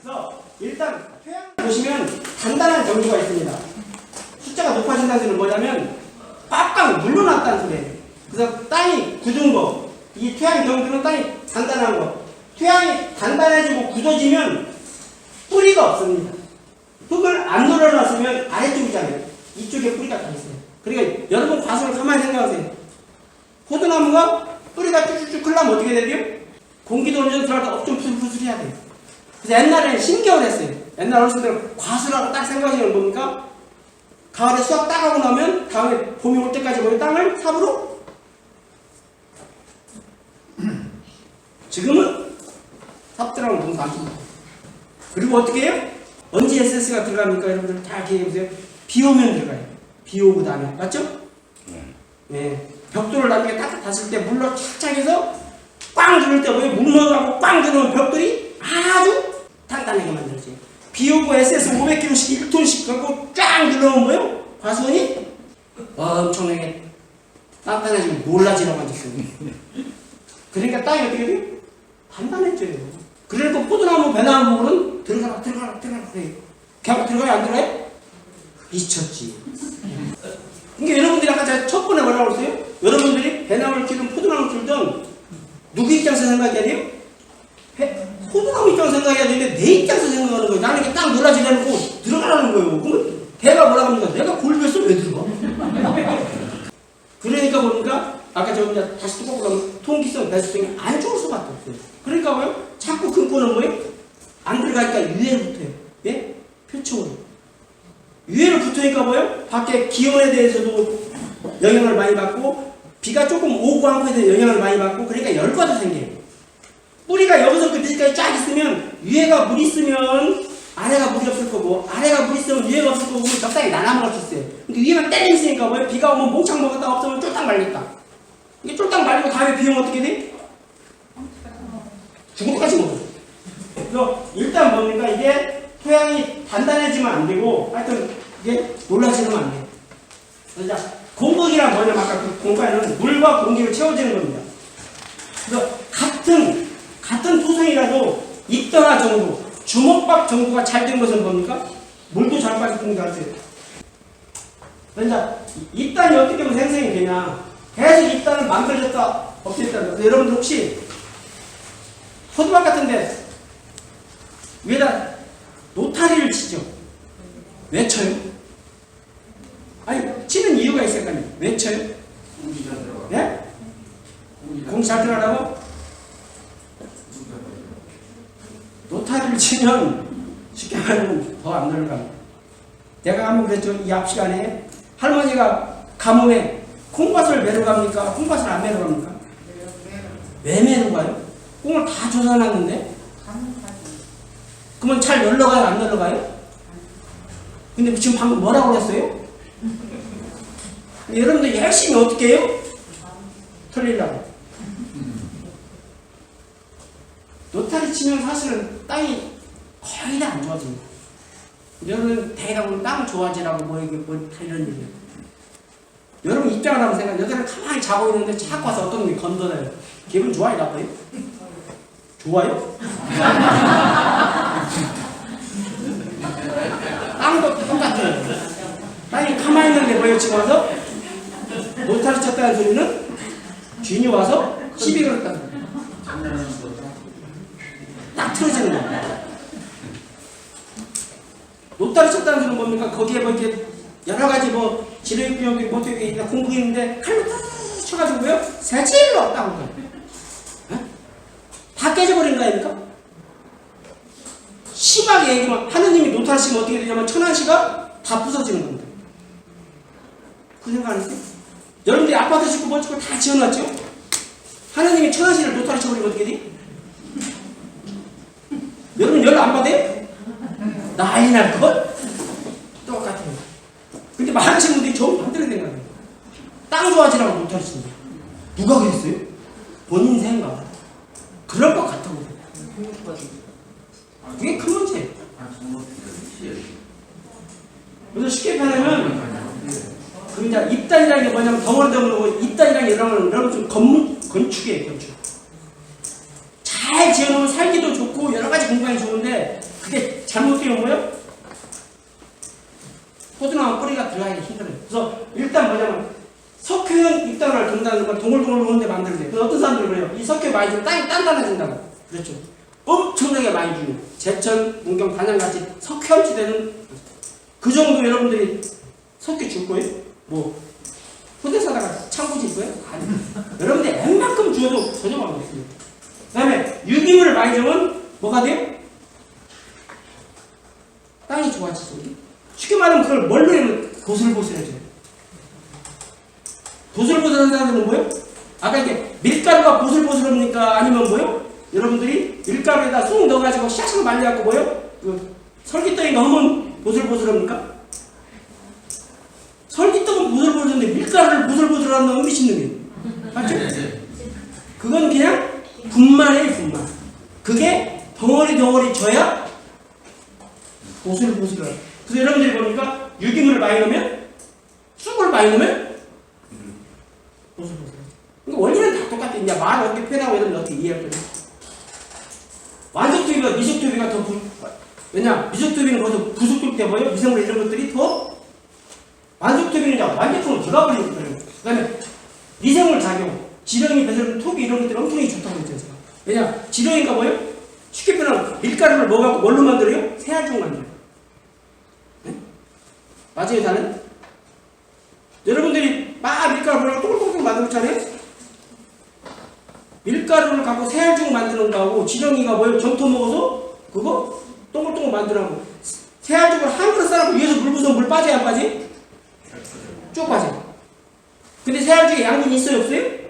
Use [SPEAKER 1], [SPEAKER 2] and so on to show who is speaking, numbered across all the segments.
[SPEAKER 1] 그래서 일단 토양 보시면 단단한 정조가 있습니다. 숫자가 높아진다는 소리는 뭐냐면 빡빡 물러났다는 소리예요. 그래서 땅이 굳은 거, 이 토양 정도는 땅이 단단한 거. 토양이 단단해지고 굳어지면 뿌리가 없습니다. 흙을 안 눌러놨으면 아래쪽이잖아요. 이쪽에 뿌리가 다 있어요. 그러니까 여러분 과수를 가만히 생각하세요. 포도나무가 뿌리가 쭉쭉쭉 흘러면 어떻게 되요? 공기도 어느 정도 들어가다 엄청 푸슬푸슬 해야 돼요. 그래서 옛날에는 신경을 했어요. 옛날 어르신들은 과수라고 딱 생각하시는 건 뭡니까? 가을에 수확 따가고 나면 다음에 봄이 올 때까지 뭐예요? 땅을 삽으로 지금은 삽들하고 너무 많습니다. 그리고 어떻게 해요? 언제 SS가 들어갑니까? 여러분들 다 기억해보세요. 비 오면 들어가요. 비 오고 다음에. 맞죠? 네. 벽돌을 나중에 딱 닿았을 때 물로 착착 해서 꽝 들을 때 뭐예요? 물 넣어가고 꽝 들어오면 벽돌이 아주 단단하게 만들어져요. 비 오고 SS 500kg씩 1톤씩 갖고 쫙 들어오면 뭐예요? 과수원이 엄청나게 단단해지고 놀라지라고 앉았어요. 그러니까 땅이 어떻게 돼요? 단단해져요. 그러니까 포도나무 배나무는 들어가라 들어가라 들어가라 그래요. 걔가 들어가요 안 들어가요? 미쳤지. 그러니까 여러분들이 아까 제가 첫 번에 뭐라고 그랬어요? 여러분들이 배나무를 키우든 포도나무를 키우든 누구 입장에서 생각해야 돼요? 배- 포도나무 입장에서 생각해야 되는데 내 입장에서 생각하는 거예요. 나는 이렇게 딱 놀라지려고 들어가라는 거예요. 그러면 배가 뭐라고 합니까? 내가 골배서 왜 들어가? 그러니까 보니까 아까 저 이제 다시 뚜껑 보면 통기성, 배수성이 안 좋을 수밖에 없어요. 그러니까 뭐요? 자꾸 근거는 뭐예요? 안 들어가니까 위에 붙어요. 예? 표층으로. 위에로 붙으니까 뭐예요? 밖에 기온에 대해서도 영향을 많이 받고 비가 조금 오고 한 거에 대해 영향을 많이 받고 그러니까 열과도 생겨요. 뿌리가 여기서부터 밑에까지 쫙 있으면 위에가 물 있으면 아래가 물이 없을 거고 아래가 물 있으면 위에가 없을 거고 적당히 나눠 먹을 수 있어요. 근데 위에만 때려 있으니까 뭐예요? 비가 오면 몽창 먹었다 없으면 쫄딱 말리니까 이게 쫄딱 말리고 다음에 비 오면 어떻게 돼? 죽을 때까지 먹어. 그래서 일단 뭡니까 이게 토양이 단단해지면 안 되고 하여튼 이게 놀라지면 안 돼요. 그래서 자, 공극이란 뭐냐면 아까 그 공간은 물과 공기로 채워지는 겁니다. 그래서 같은 같은 토성이라도 입더나 정도 주먹밥 정도가 잘 된 것은 뭡니까? 물도 잘안 돼요. 그러니까 입단이 어떻게 하면 생성이 되냐? 계속 입단은 만들어졌다. 그래서 여러분들 혹시 포도밭 같은데 위에다 노타리를 치죠. 왜 쳐요? 아니 치는 이유가 있을 거 아니에요. 왜 쳐요? 예? 공기 잘 들어가라고? 노타리를 치면 쉽게 말하면 더안 늘어갑니다. 내가 한번 그랬죠. 이 앞 시간에 할머니가 가뭄에 콩밭을 매러 갑니까? 콩밭을 안 매러 갑니까? 왜 매러 가요? 콩을 다 조사놨는데? 그러면 잘 놀러가요? 안 놀러가요? 근데 지금 방금 뭐라고 그랬어요? 여러분들 열심히 어떻게 해요? 털리려고. 노타리 치면 사실은 땅이 거의 다 안 좋아집니다. 여러분 대다 보면 땅 좋아지라고 뭐 이게 뭐 이런 얘기예요. 여러분 입장을 한번 생각해. 여자는 가만히 자고 있는데 자꾸 와서 어떤 놈이 건드려요. 기분 좋아요, 나빠요? 좋아요? 땅도 똑같아요. 땅이 가만히 있는데 뭐예요, 지금 와서? 노타리 쳤다는 소리는 쥐이 와서 시비 걸었다는 거예요. 딱 틀어지는 거예요. 노타리 쳤다는 소리는 뭡니까? 거기에 뭐 이렇게 여러 가지 뭐 되게 공국이 있는데 칼로 탁 쳐가지고요 새질로 딱 거예요. 어? 다 깨져버린 거 아닙니까? 심하게 얘기하면 하느님이 치면 어떻게 되냐면 천안시가 다 부서지는 겁니다. 그 생각 안 했어요? 여러분들이 아파트 짓고 뭐 짓고 다 지어놨죠? 하느님이 천안시를 노타리 쳐버리면 어떻게 돼? 여러분 열 안 받아요? 난리 날걸? 똑같아요. 근데 많으신 분들이 저 반대로 생각해요. 땅 좋아지라고 못하신다. 누가 그랬어요? 본인 생각. 그럴 것 같다고. 그게 큰 문제예요. 그래서 쉽게 표현하면 그 이제 입단이라는 게 뭐냐면 덩어리 덩어리고 입단이라는 게 여러분 여러분 좀 건축이에요 건축. 잘 지어놓으면 살기도 좋고 여러 가지 공간이 좋은데 그게 잘못되면 뭐예요? 포도나무 뿌리가 들어가기 힘들어요. 그래서 일단 뭐냐면 석회는 입단을 건 동글동글 오는데 만들어야 돼. 어떤 사람들이 그래요? 이 석회 많이 주면 땅이 단단해진다고. 그렇죠. 엄청나게 많이 주는 제천, 문경, 단양같이 석회험치 되는 그 정도 여러분들이 석회 줄 거예요? 뭐 호텔 사다가 창고 질 거예요? 아니. 여러분들이 웬만큼 주어도 전혀 관계없습니다. 그 다음에 유기물을 많이 주면 뭐가 돼요? 땅이 좋아지죠. 쉽게 말하면 그걸 뭘로 하면 보슬보슬해져요. 보슬보슬한 사람들은 뭐예요? 아까 이게 밀가루가 보슬보슬합니까? 아니면 뭐예요? 여러분들이 밀가루에다 쑥 넣어가지고 샥샥 말려갖고 뭐예요? 그 설기떡인가 하면 보슬보슬합니까? 설기떡은 보슬보슬한데 밀가루를 보슬보슬하는 건 미친놈이에요. 맞죠? 그건 그냥 분말이에요, 분말. 그게 덩어리 덩어리 져야 보슬 보슬해요. 그래서 여러분들이 보니까 유기물을 많이 넣으면 쑥을 많이 넣으면 보슬 보슬해. 그러니까 원리는 다 똑같아. 이제 말을 어떻게 표현하고 이러면 어떻게 이해할 거냐. 완성투비가 미적 투비가 더 부, 왜냐 미적 투비는 거기서 부속될 때 뭐예요? 미생물 이런 것들이 더 완성투비는 이제 완전품으로 들어가 버리는 거예요. 그 다음에 미생물 작용, 지렁이, 배설, 토비 이런 것들이 엄청나게 좋다고. 제가. 왜냐 지렁이가 뭐예요? 쉽게 표현하면 밀가루를 먹어갖고 뭘로 만들어요? 새알중 만들어요. 네? 맞아요, 다는? 여러분들이 막 밀가루를 똥똥똥 만들었잖아요? 밀가루를 갖고 새알죽 만드는 거하고 지렁이가 뭐예요? 점토 먹어서 그거 동글동글 만들라고 새알죽을 한 그릇 싸놓고 위에서 물 부으면 물 빠져야 안 빠지? 쭉 빠져. 근데 새알죽에 양분이 있어요 없어요?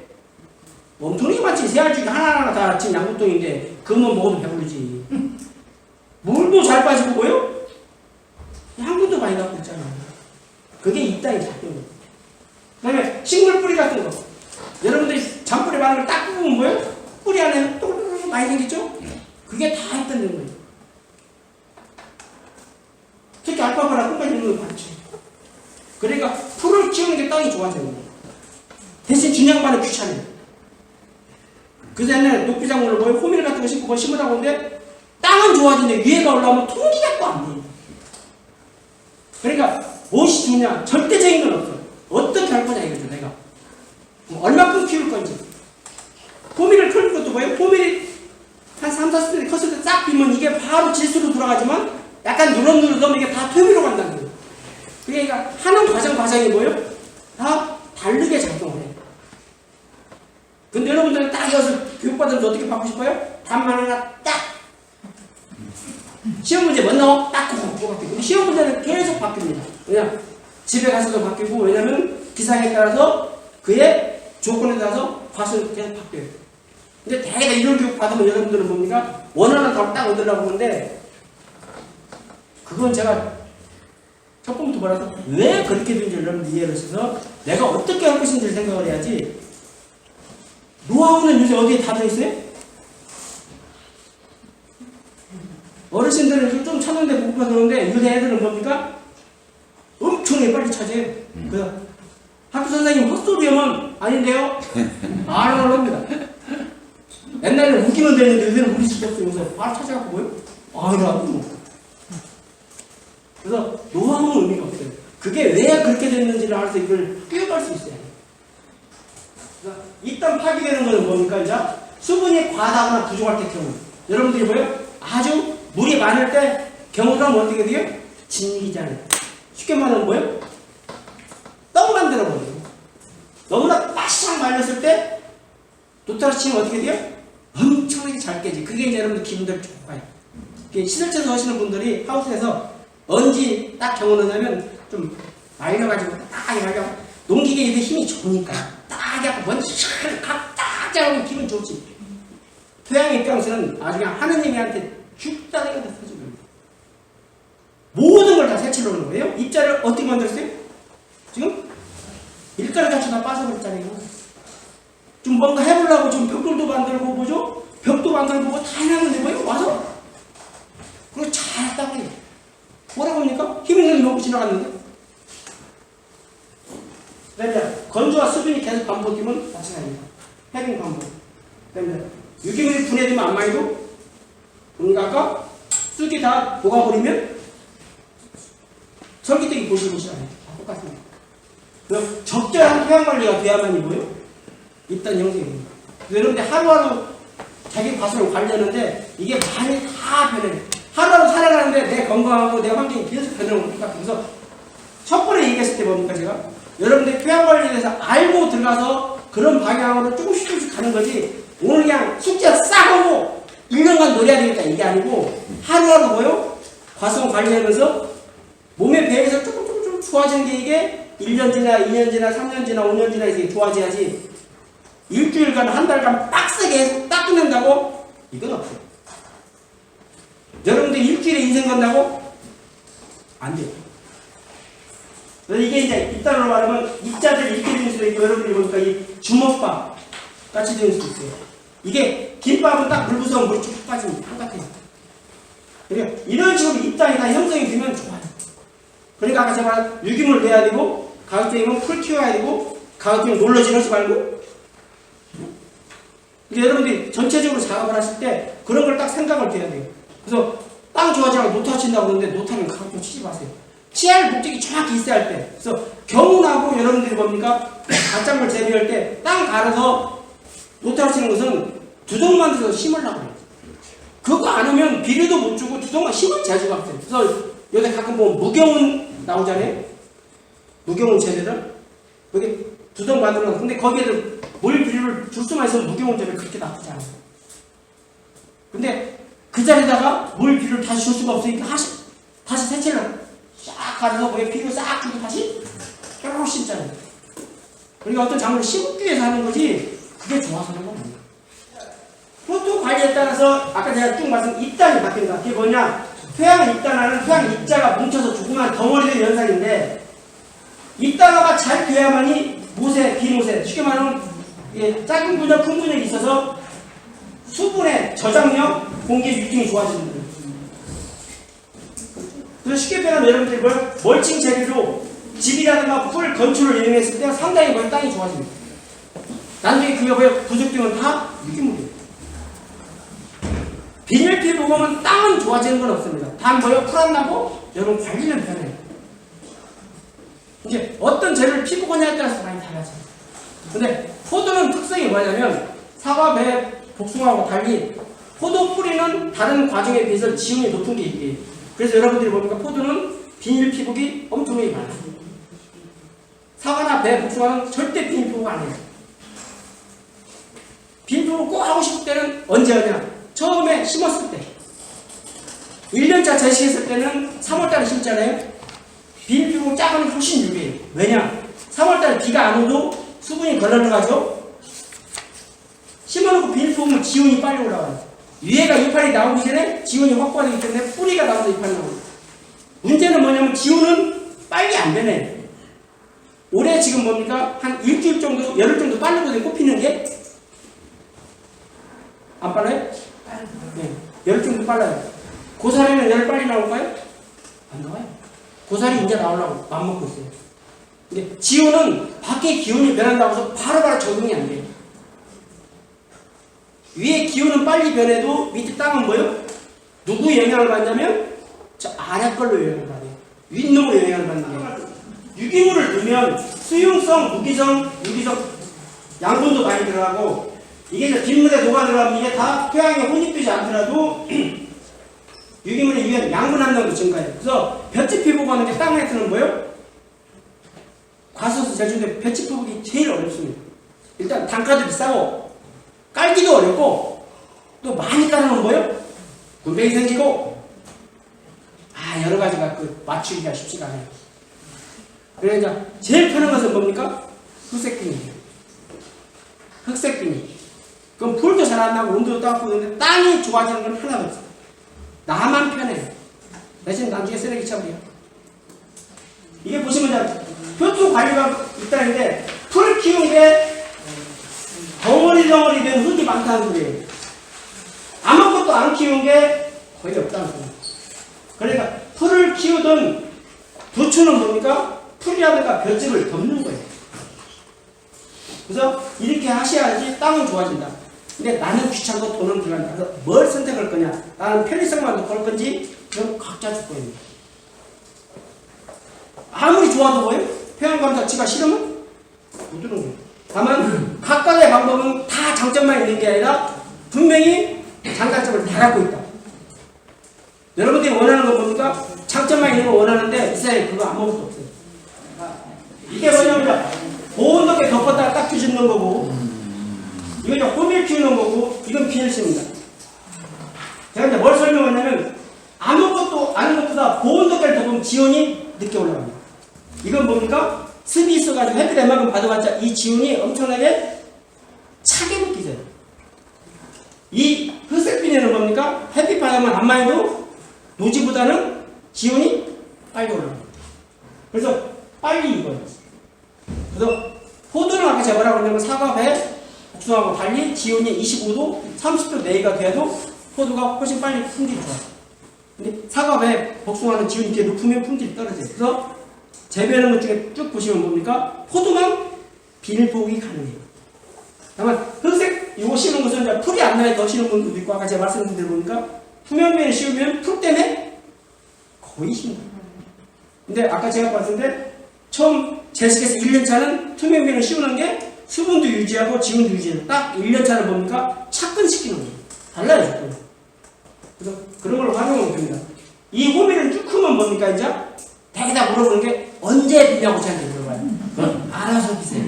[SPEAKER 1] 엄청나게 많지. 새알죽이 하나하나 다 지금 양분통인데 그것만 먹어도 배부르지. 물도 잘 빠지고 뭐요? 양분도 많이 갖고 있잖아. 그게 이 땅의 작용이에요. 그 다음에 식물 뿌리 같은 거. 여러분들이 잔뿌리 많은 걸 딱 뽑으면 뭐예요? 뿌리 안에 똘똘 많이 생겼죠? 그게 다 있다는 거예요. 특히 알파고라 끝까지 있는 거 봤죠. 그러니까 풀을 키우는 게 땅이 좋아져요. 대신 준양반은 귀찮아요. 그 전에 녹비작물을 뭐 호밀 같은 거 심고 뭐 심으라고 하는데 땅은 좋아지는데 위에가 올라오면 통기가 또 안 돼요. 그러니까 무엇이 중요냐? 절대적인 건 없어. 어떻게 할 거냐 이거죠, 내가. 뭐 얼마큼 키울 건지. 호밀을 키우는 것도 뭐예요? 호밀이 한 3, 4cm 컸을 때 싹 비면 이게 바로 질소로 돌아가지만 약간 누런누런하면 이게 다 퇴비로 간다는 거예요. 그러니까 하는 과정 과정이 뭐예요? 다 다르게 작동을 해요. 근데 여러분들은 딱 이어서 교육받으면서 어떻게 받고 싶어요? 답만 하나 딱! 시험 문제 못 나와? 딱 그거. 근데 시험 문제는 계속 바뀝니다. 왜냐? 집에 가서도 바뀌고, 왜냐면 기상에 따라서 그의 조건에 따라서 과수는 계속 바뀌어요. 근데 대개 이런 교육 받으면 여러분들은 뭡니까? 원하는 답을 딱 얻으려고 하는데, 그건 제가 첫 번부터 말해서 왜 그렇게 된지 여러분들 이해를 해서 내가 어떻게 할 것인지를 생각을 해야지 노하우는 요새 어디에 다 들어있어요? 어르신들은 좀 찾는데 못 받았는데 요새 애들은 뭡니까? 엄청나게 빨리 찾아요. 그래서 학교 선생님 헛소리하면 아닌데요? 안 올라옵니다. 옛날에는 웃기면 되는데 요새는 우리 없어요. 그래서 바로 찾아갖고 뭐요? 아, 이러고 뭐. 그래서 노하우는 의미가 없어요. 그게 왜 그렇게 됐는지를 알아서 이걸 꿰어갈 수 있어요. 일단 파기되는 거는 뭡니까? 이제 수분이 과다거나 부족할 때 경우. 여러분들이 뭐예요? 아주 물이 많을 때 경우가 어떻게 돼요? 진기잖아요. 쉽게 말하면 뭐예요? 떡 만들어 버려요. 너무나 바싹 말렸을 때 도타라 치면 어떻게 돼요? 엄청나게 잘 깨지. 그게 이제 여러분들 기분들 좋아요. 시설체에서 하시는 분들이 하우스에서 언제 딱 경험을 하면 좀 말려가지고 딱 말려 농기계 이게 힘이 좋으니까 딱 해갖고 먼지 싹딱 짜고 기분 좋지. 토양 입장에서는 아주 그냥 하느님한테 죽다리가 됐어요. 모든 걸다 색칠로 하는 거예요. 입자를 어떻게 만들었어요? 지금 밀가루 자체 다 빠져버렸잖아요. 좀 뭔가 해보려고 좀 벽돌도 만들고 뭐죠? 벽도 만들고 뭐다 해놨는데 뭐예요? 와서 그거 잘 했다고 해요. 뭐라고 합니까? 힘 있는 놈 지나갔는데? 그다음에 건조와 수분이 계속 반복되면 마찬가지입니다. 해빙 반복. 그다음에 유기물이 분해되면 안 많이도 우리가 아까 쑥이 다 녹아버리면 보시는 시간에 다 똑같습니다. 그럼 적절한 토양 관리가 돼야만이 뭐요? 일단 형성입니다. 여러분들 하루하루 자기 과수를 관리하는데 이게 많이 다 변해요. 하루하루 살아가는데 내 건강하고 내 환경이 계속 겁니까? 그래서 첫 번에 얘기했을 때 뭡니까 제가? 여러분들 토양 관리에 대해서 알고 들어가서 그런 방향으로 조금씩 조금씩 가는 거지 오늘 그냥 숙제 싹 하고 1년간 놀아야 되겠다 이게 아니고 하루하루 뭐요? 과수원 관리하면서 몸의 배에서 조금 조금 조금 좋아지는 게 이게 1년 지나 2년 지나 3년 지나 5년 지나 이게 좋아져야지 일주일간 한 달간 빡세게 딱 끝낸다고? 이건 없어요. 여러분들 일주일에 인생 건다고? 안 돼요. 그래서 이게 이제 이따로 말하면 입자들 이렇게 되는 수도 있고 여러분들이 보니까 이 주먹밥 같이 되는 수도 있어요. 이게 김밥은 딱 물 부으면 물이 쭉 빠집니다. 똑같아요. 그러니까 이런 식으로 입장이 다 형성이 되면 좋아요. 그러니까 아까 제가 말한 유기물 내야 되고 가급적이면 풀 키워야 되고 가급적이면 놀러 지르지 말고 이제 여러분들이 전체적으로 작업을 하실 때 그런 걸 딱 생각을 해야 돼요. 그래서 땅 좋아지라고 노타 친다고 그러는데 노타는 가끔 치지 마세요. 치할 목적이 정확히 있어야 할 때. 그래서 경운하고 여러분들이 뭡니까? 갓작물 재배할 때 땅 갈아서 노타를 치는 것은 두동 만들어서 심으려고 해요. 그거 안 하면 비료도 못 주고 두동만 심을 재주가 없어요. 그래서 요새 가끔 보면 무경운 나오잖아요. 무경운 재배를. 여기 두동 만들어 놨 근데 거기에도 물 비료를 줄 수만 있으면 무경운 재배 그렇게 나쁘지 않아요. 근데 그 자리에다가 물 비료를 다시 줄 수가 없으니까 다시, 다시 세체를 거기에 비료 싹 주고 다시 뾰로로 심잖아요. 그러니까 어떤 작물을 심기 위해서 하는 거지 그게 좋아서 하는 건 아니에요. 포토 관리에 따라서 아까 제가 쭉 말씀 입단이 바뀐다. 그게 뭐냐? 토양 입단하는 토양 입자가 뭉쳐서 조그만 덩어리된 현상인데 입단화가 잘 돼야만이 모세, 비모세, 쉽게 말하면 이게 작은 분열, 큰 분열이 있어서 수분의 저장력, 공기 유통이 좋아지는 거예요. 그래서 쉽게 표현하면 여러분들이 뭘 멀칭 재료로 집이라든가 풀 건축을 이용했을 때 상당히 뭘 땅이 좋아집니다. 나중에 그 여부에 부족되면 다 유기물이에요. 비닐 피부 보면 땅은 좋아지는 건 없습니다. 단 뭐요? 풀안 나고 여러분 관리는 편해요. 이제 어떤 재료를 피부 거냐에 따라서 많이 달라져요. 근데 포도는 특성이 뭐냐면 사과, 배, 복숭아하고 달리 포도 뿌리는 다른 과정에 비해서 지음이 높은 게 이게. 그래서 여러분들이 보니까 포도는 비닐 피복이 엄청나게 많아요. 사과나 배, 복숭아는 절대 비닐 피복 안 해요. 비닐 피복 꼭 하고 싶을 때는 언제 하냐? 처음에 심었을 때. 1년차 재시했을 때는 3월달에 심잖아요. 비닐 피복 작은 훨씬 유리해요. 왜냐? 3월달에 비가 안 오도 수분이 걸러들어가죠. 심어놓고 비닐 뽑으면 지온이 빨리 올라와요. 위에가 이파리 나오기 전에 지온이 확보되기 때문에 뿌리가 나와서 이파리 나와요. 문제는 뭐냐면 지온은 빨리 안 변해요. 올해 지금 뭡니까? 한 일주일 정도, 열흘 정도 빠르거든요. 꽃피는 게. 안 빨라요? 네. 열흘 정도 빨라요. 고사리는 열흘 빨리 나올까요? 안 나와요. 고사리 이제 나오려고 맘먹고 있어요. 근데 지온은 밖에 기온이 변한다고 해서 바로바로 적응이 안 돼요. 위에 기온은 빨리 변해도 밑에 땅은 뭐요? 누구 영향을 받냐면 저 아래 걸로 영향을 받아요. 윗놈으로 영향을 받는 거예요. 유기물을 넣으면 수용성, 무기성, 유기성 양분도 많이 들어가고 이게 이제 빗물에 녹아 들어가면 이게 다 토양에 혼입되지 않더라도 유기물에 의한 양분 함량도 증가해요. 그래서 볕집 피부가 하는 게 땅에 트는 뭐예요? 과수수 제주인데 볕집 피부기 제일 어렵습니다. 일단 단가도 비싸고 깔기도 어렵고 또 많이 깔아놓은 거예요? 군뱅이 생기고 아 여러 가지가 그 맞추기가 쉽지가 않아요. 그러니까 제일 편한 것은 뭡니까? 흑색비닐이에요. 흑색비닐. 그럼 풀도 잘 안 나고 온도도 따고 있는데 땅이 좋아지는 건 하나도 없어요. 나만 편해요. 대신 나중에 쓰레기 처리해요. 이게 보시면 자 표토 관리가 있다는데 풀 키운 게 덩어리 덩어리 된 흙이 많다는 소리예요. 아무것도 안 키운 게 거의 없다는 소리예요. 그러니까 풀을 키우던 부추는 뭡니까? 풀이라든가 볏짚을 덮는 거예요. 그래서 이렇게 하셔야지 땅은 좋아진다. 근데 나는 귀찮고 돈은 들어간다. 그래서 뭘 선택할 거냐? 나는 편의성만 놓고 할 건지, 그럼 각자 줄 거예요. 아무리 좋아도 뭐예요? 평양감사 지가 싫으면 못 들은 거예요. 다만 각각의 방법은 다 장점만 있는 게 아니라 분명히 장단점을 다 갖고 있다. 여러분들이 원하는 건 뭡니까? 장점만 있는 거 원하는데 이 세상에 그거 아무것도 없어요. 이게 뭐냐면 보온 덮개 덮었다가 딱 뒤집는 거고 이건 이제 호밀 키우는 거고 이건 비닐입니다. 제가 이제 뭘 설명하냐면 아무것도 아는 것보다 보온 덮개를 덮으면 지온이 늦게 올라갑니다. 이건 뭡니까? 습이 있어가지고 햇빛 웬만큼 받아봤자 이 지온이 엄청나게 차게 느끼져요. 이 흑색비닐은 뭡니까? 햇빛 받으면 안만 해도 노지보다는 지온이 빨리 올라갑니다. 그래서 빨리 익어요. 그래서 포도는 아까 제가 뭐라고 했냐면 사과 배 복숭아하고 달리 지온이 25도, 30도 내외가 돼도 포도가 훨씬 빨리 품질이 좋아요. 근데 사과 배 복숭아는 지온이 이렇게 높으면 품질이 떨어져요. 그래서 재배하는 것 중에 쭉 보시면 뭡니까? 포도만 포기 가능해요. 다만 흑색 이거 씌우는 것은 풀이 안 나게 더 씌우는 분들도 있고 아까 제가 말씀드린 대로 보니까 투명면에 씌우면 풀 때문에 거의 거예요. 근데 아까 제가 때 처음 제식에서 1년차는 투명면을 씌우는 게 수분도 유지하고 지온도 유지해요. 딱 1년차는 뭡니까? 착근시키는 거예요. 달라요, 조금. 그래서 그런 걸로 활용하면 됩니다. 이 호미를 쭉 크면 뭡니까, 이제? 대개다 물어보는 게 언제 비냐고 저한테 물어봐요. 그럼 알아서 비세요.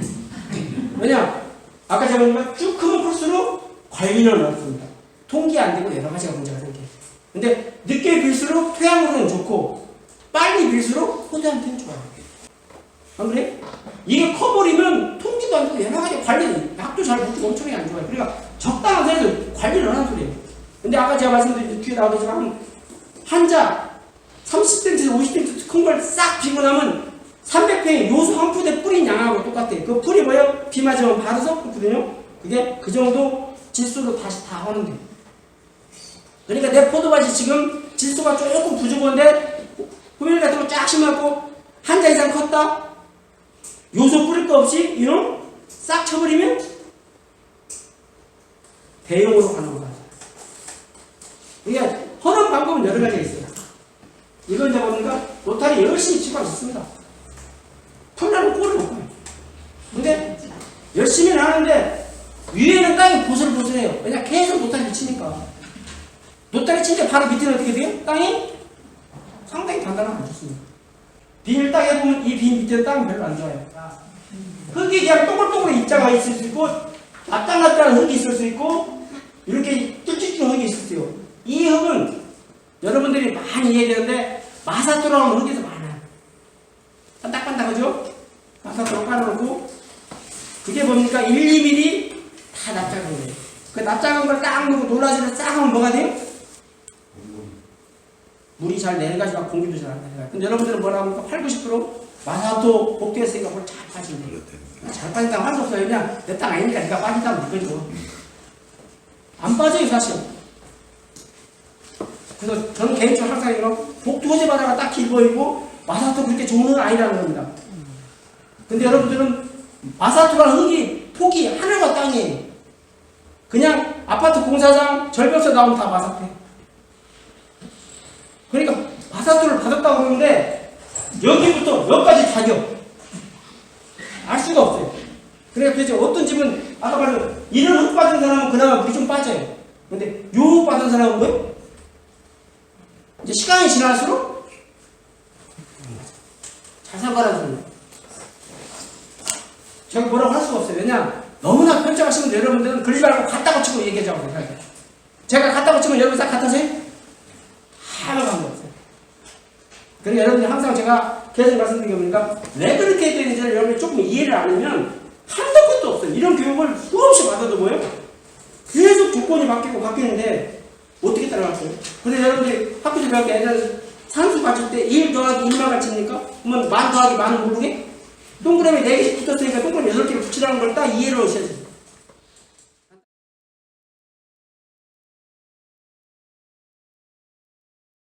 [SPEAKER 1] 왜냐? 아까 제가 보니까 쭉 크면 클수록 관리는 어렵습니다. 통기 안 되고 여러 가지가 문제가 생겨요. 근데 늦게 빌수록 토양으로는 좋고 빨리 빌수록 포도한테는 좋아요. 안 그래? 이게 커버리면 통기도 안 되고 여러 가지 관리, 약도 잘 먹고 엄청나게 안 좋아요. 그러니까 적당한 선에서 관리를 하는 소리예요. 근데 아까 제가 말씀드린 뒤에 나오겠지만 한자 30cm에서 50cm 큰 걸 싹 비고 나면 300평의 요수 한 푸대 뿌린 양하고 똑같아요. 그 풀이 뭐예요? 비 맞으면 바르서 그렇거든요. 그게 그 정도 질소로 다시 다 하는 거예요. 그러니까 내 포도밭이 지금 질소가 조금 부족한데 호밀 같은 거 쫙 심었고 한 자 이상 컸다? 요소 뿌릴 거 없이 이놈 싹 쳐버리면 대용으로 가는 거다. 그러니까 하는 방법은 여러 가지가 있어요. 이건 이제 보니까 로타리 열심히 치고 있습니다. 꼴을 못 봐요. 근데 열심히는 하는데 위에는 땅이 보슬보슬해요. 왜냐 계속 노타리 치니까. 칠때 바로 밑에는 어떻게 돼요? 땅이 상당히 단단하고 안 좋습니다. 비닐 땅에 보면 이 비닐 밑에 땅은 별로 안 좋아요. 흙이 그냥 동글동글 입자가 있을 수 있고 납작납작한 흙이 있을 수 있고 이렇게 뚫쭉뚫 흙이 있을 수 있어요. 이 흙은 여러분들이 많이 이해되는데 마사토라는 흙에서 많아요. 반딱반딱하죠? 마사토로 깔아놓고 그게 뭡니까? 1, 2mm 다 납작한 거예요. 그 납작한 걸딱 넣고 놀라지를 싹 하면 뭐가 돼요? 물이 잘 내려가지 막 공기도 잘 안 내려가요. 근데 여러분들은 뭐라 합니까? 8, 90% 마사토 복도했으니까 그걸 잘 빠진대요. 잘 빠진다고 할수 없어요. 그냥 내 땅 아니니까 네가 빠진다면 느껴지고. 안 빠져요, 사실. 그래서 저는 개인적으로 항상 이런 복도 호재 바다가 딱히 보이고 마사토 그렇게 좋은 건 아니라는 겁니다. 근데 여러분들은 마사토라는 흙이 폭이 하늘과 땅이에요. 그냥 아파트 공사장 절벽에서 나오면 다 마사토. 그러니까 마사토를 받았다고 그러는데 여기부터 여기까지 자격 알 수가 없어요. 그러니까 도대체 어떤 집은 아까 말한 이런 흙 받은 사람은 그나마 물이 좀 빠져요. 근데 요흙 받은 사람은 뭐예요? 이제 시간이 지날수록 잘 살거라는 소리예요. 제가 뭐라고 할 수가 없어요. 왜냐 너무나 편차하시면 여러분들은 그러지 말고 갖다 고 치고 얘기하자고 생각해요. 제가 갖다 고 치면 여러분 딱 같아서요? 하나도 상관없어요. 그러니까 여러분들 항상 제가 계속 말씀드린 게 보니까 왜 그렇게 되는지를 여러분이 조금 이해를 안 하면 한도 끝도 없어요. 이런 교육을 수없이 받아도 뭐예요? 계속 조건이 바뀌고 바뀌는데 어떻게 따라갈까요? 근데 여러분들이 학교에서 배울 때 예전에 산수 맞출 때1 더하기 1만 같습니까? 그러면 만 더하기 만은 모르게? 동그라미 4개씩 붙었으니까 동그라미 8개를 붙이라는 걸 딱 이해를 하셔야 돼요.